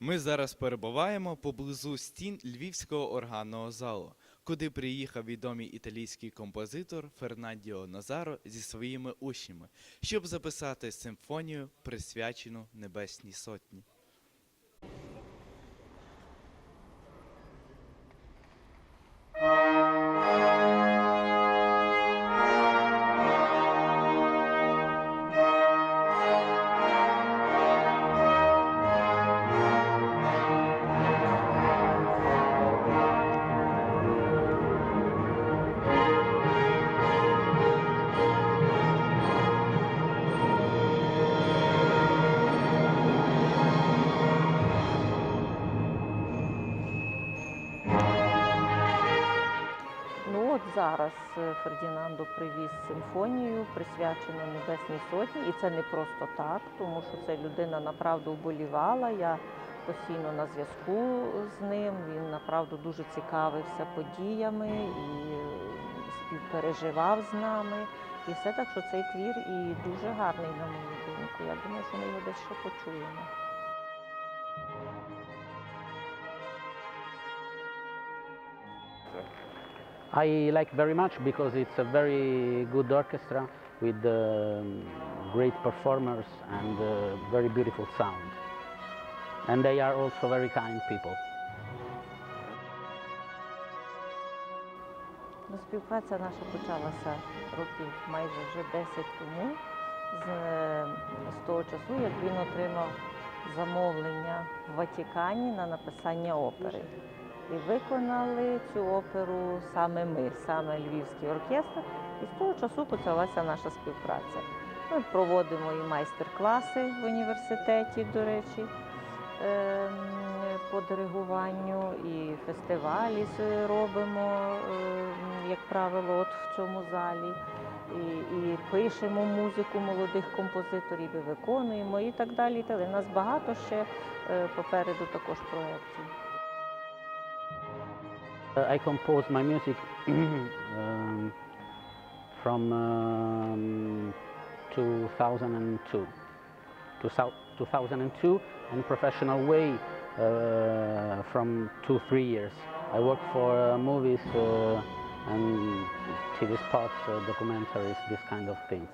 Ми зараз перебуваємо поблизу стін Львівського органного залу, куди приїхав відомий італійський композитор Фернандіо Назаро зі своїми учнями, щоб записати симфонію, присвячену Небесній Сотні. Зараз е, Фердінандо привіз симфонію, присвячену Небесній Сотні, і це не просто так, тому що це людина направду вболівала. Я постійно на зв'язку з ним. Він направду дуже цікавився подіями і е, співпереживав з нами. І все так, що цей твір і дуже гарний, на мою думку. Я думаю, що ми його десь ще почуємо. I like very much because it's a very good orchestra with um, great performers and uh, very beautiful sound. And they are also very kind people. Ну, співпраця наша почалася років майже вже 10 тому, з, е, з того часу, як він отримав замовлення в Ватикані на написання опери. І виконали цю оперу саме ми, саме Львівський оркестр. І з того часу почалася наша співпраця. Ми проводимо і майстер-класи в університеті, до речі, ем, по диригуванню, і фестивалі робимо, ем, як правило, от в цьому залі. І, і пишемо музику молодих композиторів, і виконуємо і так далі. У нас багато ще е, попереду також проєктів. Uh, I composed my music um, from um, 2002. 2002 in professional way uh, from two, three years. I work for uh, movies uh, and TV spots, uh, documentaries, this kind of things.